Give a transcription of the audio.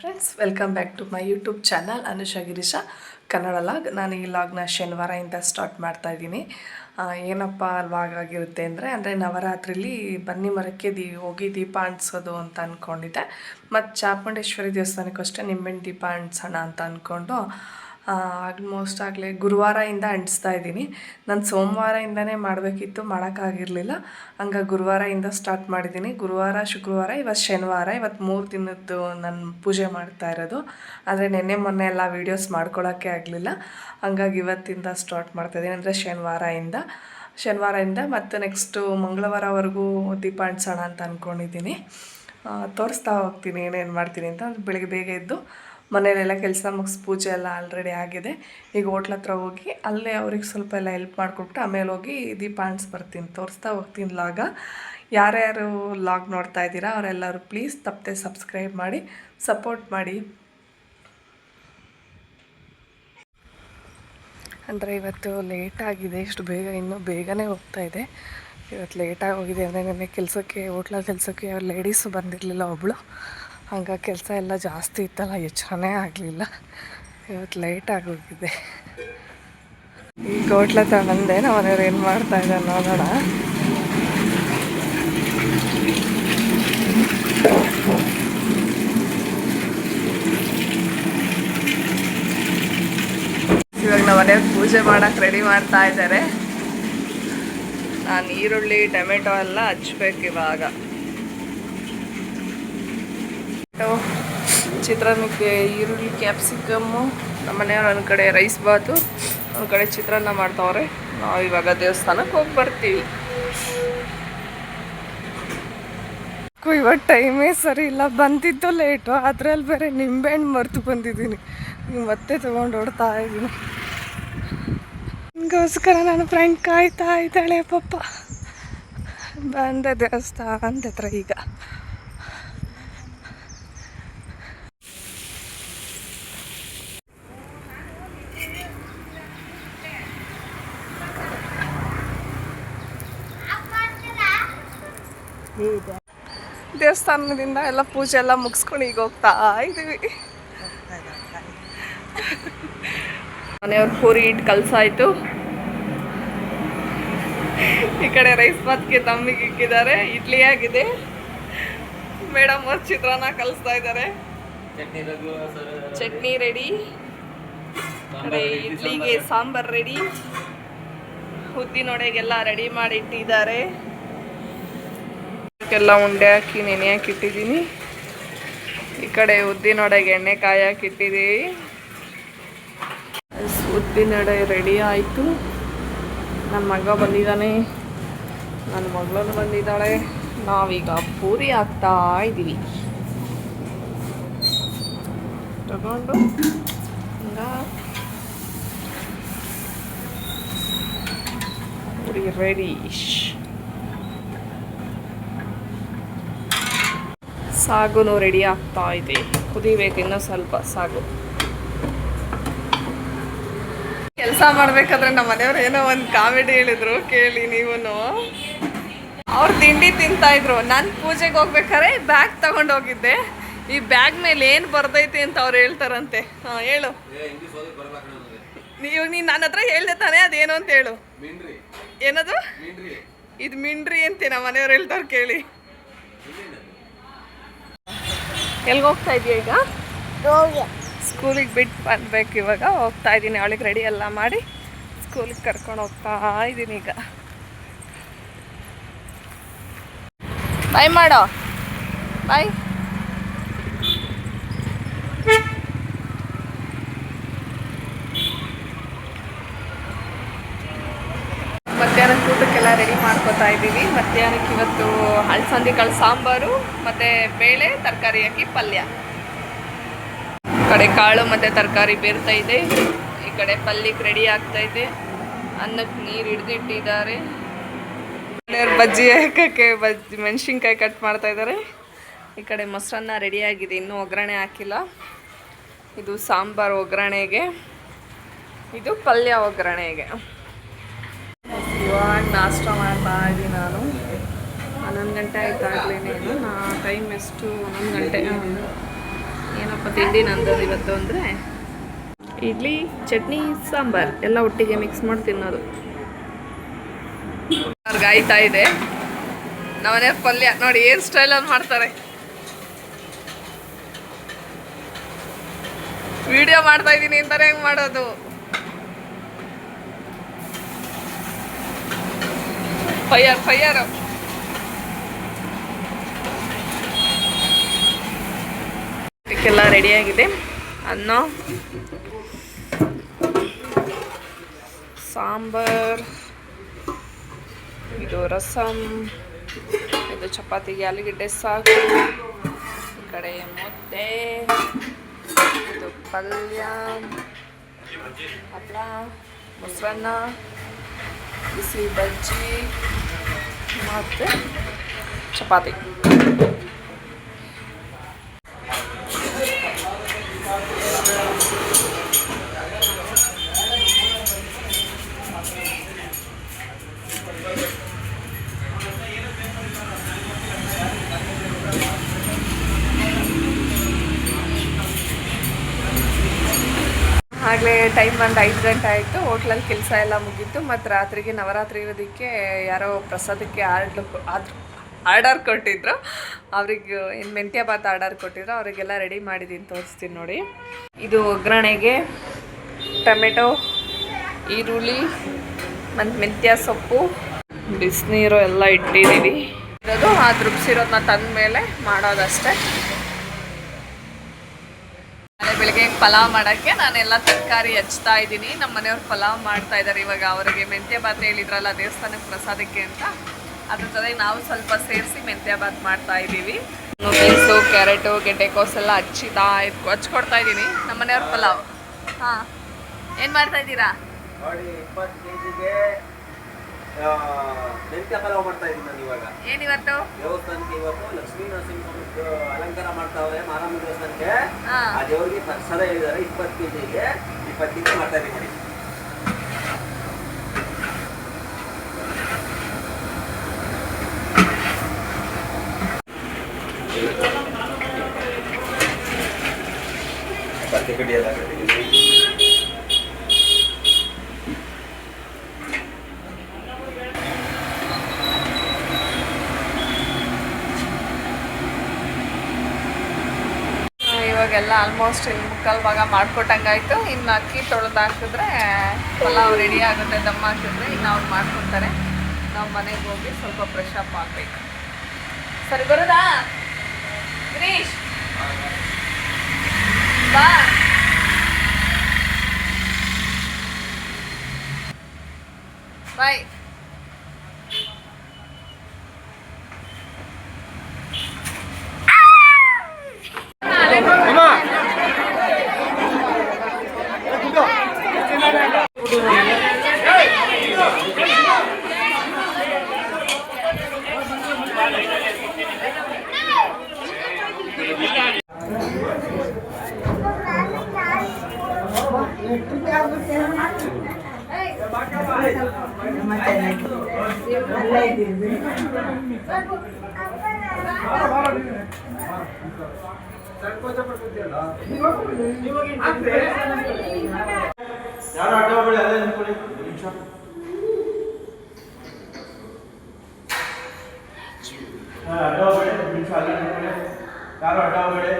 Friends welcome back to my YouTube channel Anusha Girisha Kannada vlog ನಾನು ಈ ಲಾಗ್ನ ಶನಿವಾರದಿಂದ start ಮಾಡ್ತಾ ಇದ್ದೀನಿ. ಏನಪ್ಪ ಲಾಗ್ ಆಗಿರುತ್ತೆ ಅಂದರೆ ಅಂದರೆ ನವರಾತ್ರಿಲಿ ಬನ್ನಿ ಮರಕ್ಕೆ ದೀ, ಹೋಗಿ ದೀಪ ಅಂಟಿಸೋದು ಅಂತ ಅಂದ್ಕೊಂಡಿದ್ದೆ ಮತ್ತು ಚಾಪುಂಡೇಶ್ವರಿ ದೇವಸ್ಥಾನಕ್ಕೂ ಅಷ್ಟೇ ನಿಂಬೆಣ್ಣು ದೀಪ ಅಂಟಿಸೋಣ ಅಂತ ಅಂದ್ಕೊಂಡು ಆಲ್ಮೋಸ್ಟ್ ಆಗಲೇ ಗುರುವಾರದಿಂದ ಅಂಟಿಸ್ತಾ ಇದ್ದೀನಿ. ನಾನು ಸೋಮವಾರದಿಂದನೇ ಮಾಡಬೇಕಿತ್ತು, ಮಾಡೋಕ್ಕಾಗಿರಲಿಲ್ಲ. ಹಂಗಾಗಿ ಗುರುವಾರದಿಂದ ಸ್ಟಾರ್ಟ್ ಮಾಡಿದ್ದೀನಿ. ಗುರುವಾರ, ಶುಕ್ರವಾರ ಇವತ್ತು ಶನಿವಾರ ಇವತ್ತು ಮೂರು ದಿನದ್ದು ನಾನು ಪೂಜೆ ಮಾಡ್ತಾ ಇರೋದು. ಆದರೆ ನಿನ್ನೆ ಮೊನ್ನೆ ಎಲ್ಲ ವೀಡಿಯೋಸ್ ಮಾಡ್ಕೊಳ್ಳೋಕ್ಕೆ ಆಗಲಿಲ್ಲ. ಹಂಗಾಗಿ ಇವತ್ತಿಂದ ಸ್ಟಾರ್ಟ್ ಮಾಡ್ತಾಯಿದ್ದೀನಿ ಅಂದರೆ ಶನಿವಾರದಿಂದ ಶನಿವಾರದಿಂದ ಮತ್ತು ನೆಕ್ಸ್ಟು ಮಂಗಳವಾರವರೆಗೂ ದೀಪ ಅಂಟಿಸೋಣ ಅಂತ ಅಂದ್ಕೊಂಡಿದ್ದೀನಿ ತೋರಿಸ್ತಾ ಹೋಗ್ತೀನಿ ಏನೇನು ಮಾಡ್ತೀನಿ ಅಂತ. ಬೆಳಗ್ಗೆ ಬೇಗ ಎದ್ದು ಮನೇಲೆಲ್ಲ ಕೆಲಸ ಮುಗಿಸಿ ಪೂಜೆ ಎಲ್ಲ ಆಲ್ರೆಡಿ ಆಗಿದೆ. ಈಗ ಹೋಟ್ಲ ಹತ್ರ ಹೋಗಿ ಅಲ್ಲೇ ಅವ್ರಿಗೆ ಸ್ವಲ್ಪ ಎಲ್ಲ ಹೆಲ್ಪ್ ಮಾಡಿಕೊಟ್ಟು ಆಮೇಲೆ ಹೋಗಿ ದೀಪ ಬರ್ತೀನಿ. ತೋರಿಸ್ತಾ ಹೋಗ್ತೀನಿ ಲಾಗ. ಯಾರ್ಯಾರು ಲಾಗ್ ನೋಡ್ತಾ ಇದ್ದೀರಾ ಅವರೆಲ್ಲರೂ ಪ್ಲೀಸ್ ತಪ್ಪದೆ ಸಬ್ಸ್ಕ್ರೈಬ್ ಮಾಡಿ ಸಪೋರ್ಟ್ ಮಾಡಿ. ಅಂದರೆ ಇವತ್ತು ಲೇಟಾಗಿದೆ ಇಷ್ಟು ಬೇಗ ಇನ್ನೂ ಬೇಗನೆ ಹೋಗ್ತಾ ಇದೆ. ಇವತ್ತು ಲೇಟಾಗಿ ಹೋಗಿದೆ ಅಂದರೆ ನನಗೆ ಕೆಲಸಕ್ಕೆ ಹೋಟ್ಲ ಕೆಲಸಕ್ಕೆ ಲೇಡೀಸು ಬಂದಿರಲಿಲ್ಲ ಒಬ್ಬಳು ಹಂಗಾಗಿ ಕೆಲಸ ಎಲ್ಲ ಜಾಸ್ತಿ ಇತ್ತಲ್ಲ ಎಚ್ಚರನೇ ಆಗಲಿಲ್ಲ. ಇವತ್ತು ಲೇಟ್ ಆಗೋಗಿದೆ ಈ ಹೋಟ್ಲ ತಗೊಂಡೆ ನಮ್ಮ ಮನೆಯವ್ರು ಏನು ಮಾಡ್ತಾ ಇದ್ದಾರೆ ನೋಡೋಣ. ಇವಾಗ ನಮ್ಮ ಮನೆಯವ್ರು ಪೂಜೆ ಮಾಡಕ್ಕೆ ರೆಡಿ ಮಾಡ್ತಾ ಇದ್ದಾರೆ ನಾನು ಈರುಳ್ಳಿ, ಟೊಮೆಟೊ ಎಲ್ಲ ಹಚ್ಬೇಕು ಇವಾಗ ಟೊಮೆಟೊ, ಚಿತ್ರಾನ್ನಕ್ಕೆ ಈರುಳ್ಳಿ ಕ್ಯಾಪ್ಸಿಕಮ್ಮು ನಮ್ಮ ಮನೆಯವ್ರು ಒಂದು ಕಡೆ ರೈಸ್ ಬಾತು ಒಂದು ಕಡೆ ಚಿತ್ರಾನ್ನ ಮಾಡ್ತಾವ್ರೆ. ನಾವು ಇವಾಗ ದೇವಸ್ಥಾನಕ್ಕೆ ಹೋಗಿ ಬರ್ತೀವಿ. ಇವಾಗ ಟೈಮೇ ಸರಿ ಇಲ್ಲ. ಬಂದಿದ್ದು ಲೇಟು ಅದ್ರಲ್ಲಿ ಬೇರೆ ನಿಂಬೆಹಣ್ಣು ಮರೆತು ಬಂದಿದ್ದೀನಿ. ನೀವು ಮತ್ತೆ ತೊಗೊಂಡು ಓಡ್ತಾ ಇದ್ದೀನಿ ನನಗೋಸ್ಕರ ನನ್ನ ಫ್ರೆಂಡ್ ಕಾಯ್ತಾ ಇದ್ದಾಳೆ ಪಪ್ಪ ಬಂದ ದೇವಸ್ಥಾನದ ಹತ್ರ ಈಗ. ದೇವಸ್ಥಾನದಿಂದ ಎಲ್ಲ ಪೂಜೆ ಎಲ್ಲ ಮುಗಿಸ್ಕೊಂಡು ಈಗ ಹೋಗ್ತಾ ಇದ್ದೀವಿ ಮನೆಯವ್ರ ಪೂರಿ ಇಟ್ಟು ಕಲ್ಸಾಯ್ತು. ಈ ಕಡೆ ರೈಸ್ ಬಾತ್ಗೆ ತಮ್ಮಿಗೆ ಇಕ್ಕಿದ್ದಾರೆ. ಇಡ್ಲಿ ಆಗಿದೆ. ಮೇಡಮ್ ಅವ್ರ ಚಿತ್ರಾನ್ನ ಕಲಿಸ್ತಾ ಇದ್ದಾರೆ. ಚಟ್ನಿ ರೆಡಿ. ಇಡ್ಲಿಗೆ ಸಾಂಬಾರ್ ರೆಡಿ. ಉದ್ದಿನೊಡೆಗೆಲ್ಲ ರೆಡಿ ಮಾಡಿ ಇಟ್ಟಿದ್ದಾರೆ. ಎಲ್ಲ ಉಂಡೆ ಹಾಕಿ, ನೆನೆ ಹಾಕಿ ಇಟ್ಟಿದ್ದೀನಿ. ಈ ಕಡೆ ಉದ್ದಿನೊಡೆಗೆ ಎಣ್ಣೆ ಕಾಯಿ ಹಾಕಿಟ್ಟಿದ್ದೀವಿ ಉದ್ದಿನೊಡೆ ರೆಡಿ ಆಯಿತು. ನನ್ನ ಮಗ ಬಂದಿದ್ದಾನೆ. ನನ್ನ ಮಗಳನ್ನು ಬಂದಿದ್ದಾಳೆ. ನಾವೀಗ ಪೂರಿ ಹಾಕ್ತಾ ಇದ್ದೀವಿ. ತಗೊಂಡು ಪೂರಿ ರೆಡಿ ಸಾಗುನು ರೆಡಿ ಆಗ್ತಾ ಇದೆ. ಕುದಿಬೇಕು ಇನ್ನೂ ಸ್ವಲ್ಪ ಸಾಗು. ಕೆಲಸ ಮಾಡ್ಬೇಕಾದ್ರೆ ನಮ್ಮ ಮನೆಯವ್ರು ಏನೋ ಒಂದು ಕಾಮಿಡಿ ಹೇಳಿದ್ರು ಕೇಳಿ ನೀವು ಅವ್ರು ತಿಂಡಿ ತಿಂತಾ ಇದ್ರು. ನಾನು ಪೂಜೆಗೆ ಹೋಗ್ಬೇಕಾದ್ರೆ ಬ್ಯಾಗ್ ತಗೊಂಡೋಗಿದ್ದೆ ಈ ಬ್ಯಾಗ್ ಮೇಲೆ ಏನು ಬರ್ದೈತಿ ಅಂತ ಅವ್ರು ಹೇಳ್ತಾರಂತೆ. ಹಾಂ ಹೇಳು. ನೀವು ನೀನು ನನ್ನ ಹತ್ರ ಹೇಳ್ದೆ ತಾನೇ ಅದೇನು ಅಂತ ಹೇಳು. ಏನದು? ಇದು ಮಿಂಡ್ರಿ ಅಂತೆ ನಮ್ಮ ಮನೆಯವ್ರು ಹೇಳ್ತಾರೆ ಕೇಳಿ. ಎಲ್ಗೆ ಹೋಗ್ತಾ ಇದೆಯಾ ಈಗ? ಸ್ಕೂಲಿಗೆ ಬಿಟ್ಟು ಬರ್ಬೇಕು ಇವಾಗ. ಹೋಗ್ತಾ ಇದ್ದೀನಿ ಅವಳಿಗೆ ರೆಡಿ ಎಲ್ಲ ಮಾಡಿ ಸ್ಕೂಲಿಗೆ ಕರ್ಕೊಂಡು ಹೋಗ್ತಾ ಇದ್ದೀನಿ ಈಗ. ಬಾಯ್ ಮಾಡೋ. ಬಾಯ್ ಮಧ್ಯಾಹ್ನಕ್ಕೆ ಊಟಕ್ಕೆಲ್ಲ ರೆಡಿ ಮಾಡ್ಕೋತಾ ಇದ್ದೀವಿ. ಮಧ್ಯಾಹ್ನಕ್ಕೆ ಇವತ್ತು ಹಳಸಂದಿ ಕಾಳು ಸಾಂಬಾರು, ಮತ್ತು ಬೇಳೆ, ತರಕಾರಿ ಹಾಕಿ ಪಲ್ಯ. ಕಡೆ ಕಾಳು ಮತ್ತು ತರಕಾರಿ ಬೇರ್ತಾ ಇದೆ. ಈ ಕಡೆ ಪಲ್ಯಕ್ಕೆ ರೆಡಿ ಆಗ್ತಾ ಇದೆ. ಅನ್ನಕ್ಕೆ ನೀರು ಹಿಡಿದಿಟ್ಟಿದ್ದಾರೆ. ಬಜ್ಜಿ ಹಾಕಕ್ಕೆ ಬಜ್ಜಿ ಮೆಣಸಿನ್ಕಾಯಿ ಕಟ್ ಮಾಡ್ತಾ ಇದ್ದಾರೆ ಈ ಕಡೆ ಮೊಸರನ್ನ ರೆಡಿಯಾಗಿದೆ ಇನ್ನೂ ಒಗ್ಗರಣೆ ಹಾಕಿಲ್ಲ. ಇದು ಸಾಂಬಾರು ಒಗ್ಗರಣೆಗೆ. ಇದು ಪಲ್ಯ ಒಗ್ಗರಣೆಗೆ. ಇವಾಗ ನಾಷ್ಟ ಮಾಡ್ತಾ ಇದ್ದೀನಿ ನಾನು. ಹನ್ನೊಂದು ಗಂಟೆ ಆಯ್ತಾಗಲೇ ನಾನು. ನಾ ಟೈಮ್ ಎಷ್ಟು? ಹನ್ನೊಂದು ಗಂಟೆ ಏನಪ್ಪ ತಿಂಡಿ ನಂದು ಇವತ್ತು ಅಂದರೆ? ಇಡ್ಲಿ, ಚಟ್ನಿ, ಸಾಂಬಾರ್. ಎಲ್ಲ ಒಟ್ಟಿಗೆ ಮಿಕ್ಸ್ ಮಾಡಿ ತಿನ್ನೋದು. ಅವ್ರಿಗೆ ಆಯ್ತಾ ಇದೆ. ನಮ್ಮನೆ ಪಲ್ಯ. ನೋಡಿ, ಏನು ಸ್ಟೈಲಲ್ಲಿ ಮಾಡ್ತಾರೆ. ವಿಡಿಯೋ ಮಾಡ್ತಾ ಇದ್ದೀನಿ ಅಂತಾರೆ ಹೆಂಗೆ ಮಾಡೋದು? ಫೈಯರ್ ಫೈಯರ್ ಇದಕ್ಕೆಲ್ಲ ರೆಡಿಯಾಗಿದೆ ಅನ್ನ, ಸಾಂಬಾರ್, ಇದು ರಸಂ, ಇದು ಚಪಾತಿಗೆ ಆಲೂಗೆಡ್ಡೆ ಸಾಕು, ಈ ಕಡೆ ಮುದ್ದೆ, ಇದು ಪಲ್ಯ ಹಪ್ಪಳ ಮೊಸರನ್ನ ಬಿಸಿ ಬಜ್ಜಿ ಮತ್ತು ಚಪಾತಿ ಆಗಲೇ ಟೈಮ್ ಒಂದು ಐದು ಗಂಟೆ ಆಯಿತು ಹೋಟ್ಲಲ್ಲಿ ಕೆಲಸ ಎಲ್ಲ ಮುಗೀತು. ಮತ್ತು ರಾತ್ರಿಗೆ ನವರಾತ್ರಿ ಇರೋದಕ್ಕೆ ಯಾರೋ ಪ್ರಸಾದಕ್ಕೆ ಆರ್ಡ್ಲು ಆದ್ರು ಆರ್ಡರ್ ಕೊಟ್ಟಿದ್ರು. ಅವ್ರಿಗೆ ಏನು ಮೆಂತ್ಯ ಭಾತ್ ಆರ್ಡರ್ ಕೊಟ್ಟಿದ್ರು. ಅವರಿಗೆಲ್ಲ ರೆಡಿ ಮಾಡಿದ್ದೀನಿ ತೋರಿಸ್ತೀನಿ ನೋಡಿ. ಇದು ಒಗ್ಗರಣೆಗೆ ಟೊಮೆಟೊ, ಈರುಳ್ಳಿ, ಮತ್ತು ಮೆಂತ್ಯ ಸೊಪ್ಪು, ಬಿಸಿನೀರು ಎಲ್ಲ ಇಟ್ಟಿದ್ದೀವಿ ಇರೋದು ಆ ರುಬ್ಸಿರೋದನ್ನ ತಂದ ಮೇಲೆ ಮಾಡೋದಷ್ಟೇ ನಾಳೆ ಬೆಳಿಗ್ಗೆ ಪಲಾವ್ ಮಾಡೋಕ್ಕೆ ನಾನೆಲ್ಲ ತರಕಾರಿ ಹಚ್ತಾ ಇದ್ದೀನಿ. ನಮ್ಮ ಮನೆಯವ್ರು ಪಲಾವ್ ಮಾಡ್ತಾ ಇದ್ದಾರೆ ಇವಾಗ ಅವರಿಗೆ ಮೆಂತ್ಯ ಭಾತ್ ಹೇಳಿದ್ರಲ್ಲ ದೇವಸ್ಥಾನಕ್ಕೆ ಪ್ರಸಾದಕ್ಕೆ ಅಂತ. ಅದ್ರ ಜೊತೆಗೆ ನಾವು ಸ್ವಲ್ಪ ಸೇರಿಸಿ ಮೆಂತ್ಯ ಭಾತ್ ಮಾಡ್ತಾ ಇದ್ದೀವಿ. ಬೀನ್ಸು ಕ್ಯಾರೆಟು ಗೆಡ್ಡೆಕೋಸ್ ಎಲ್ಲ ಹಚ್ಚಿತಾ ಇದು ಹಚ್ಕೊಡ್ತಾ ಇದ್ದೀನಿ. ನಮ್ಮ ಮನೆಯವ್ರ ಪಲಾವ್. ಹಾಂ, ಏನು ಮಾಡ್ತಾ ಇದ್ದೀರಾ? ಮೆಂತ್ಯ ಪಲಾವ್ ಮಾಡ್ತಾ ಇದ್ದೀನಿ ನಾನು ಇವಾಗ. ಏನಿವತ್ತು? ದೇವಸ್ಥಾನಕ್ಕೆ ಇವತ್ತು ಲಕ್ಷ್ಮೀ ನರಸಿಂಹ ಅಲಂಕಾರ ಮಾಡ್ತಾವ್ರೆ ಮಾರಮ್ಮ ದೇವಸ್ಥಾನಕ್ಕೆ. ಆ ದೇವರಿಗೆ ಪ್ರಸಾದ ಹೇಳಿದ್ದಾರೆ ಇಪ್ಪತ್ತು ಕೆ ಜಿಗೆ ಇಪ್ಪತ್ತು ಕೆ ಜಿ ಮಾಡ್ತಾ ಇದ್ದೀನಿ ನೋಡಿ. ಎಲ್ಲ ಆ, ಇವಾಗೆಲ್ಲ ಆಲ್ಮೋಸ್ಟ್ ಇಲ್ಲಿ ಮುಕ್ಕಾಲು ಭಾಗ ಮಾಡ್ಕೊಟ್ಟಂಗಾಯ್ತು. ಇನ್ನು ಅಕ್ಕಿ ತೊಳೆದು ಹಾಕಿದ್ರೆ ಪಲಾವ್ ರೆಡಿ ಆಗುತ್ತೆ, ದಮ್ ಹಾಕಿದ್ರೆ ಇನ್ನು ಅವ್ರು ಮಾಡ್ಕೊತಾರೆ ನಾವು ಮನೆಗೆ ಹೋಗಿ ಸ್ವಲ್ಪ ಫ್ರೆಶ್ ಅಪ್ ಆಗಬೇಕು. ಸರಿ, ಬರೋದಾ? ಗಿರೀಶ್? ಬಾ. ಬಾಯ್ ಯಾರು ಅಡ್ಡ ಹೋಗ್ಬೇಡಿ ಅದೇ ನಿಂತ್ಕೊಳ್ಳಿ ನಿಮಿಷ ಅಡ್ಡ ಹೋಗ್ಬೇಡಿ ನಿಮಿಷ ಅಲ್ಲೇ ನಿಂತ್ಕೊಳ್ಳಿ ಯಾರು ಅಡ್ಡ ಹೋಗ್ಬೇಡಿ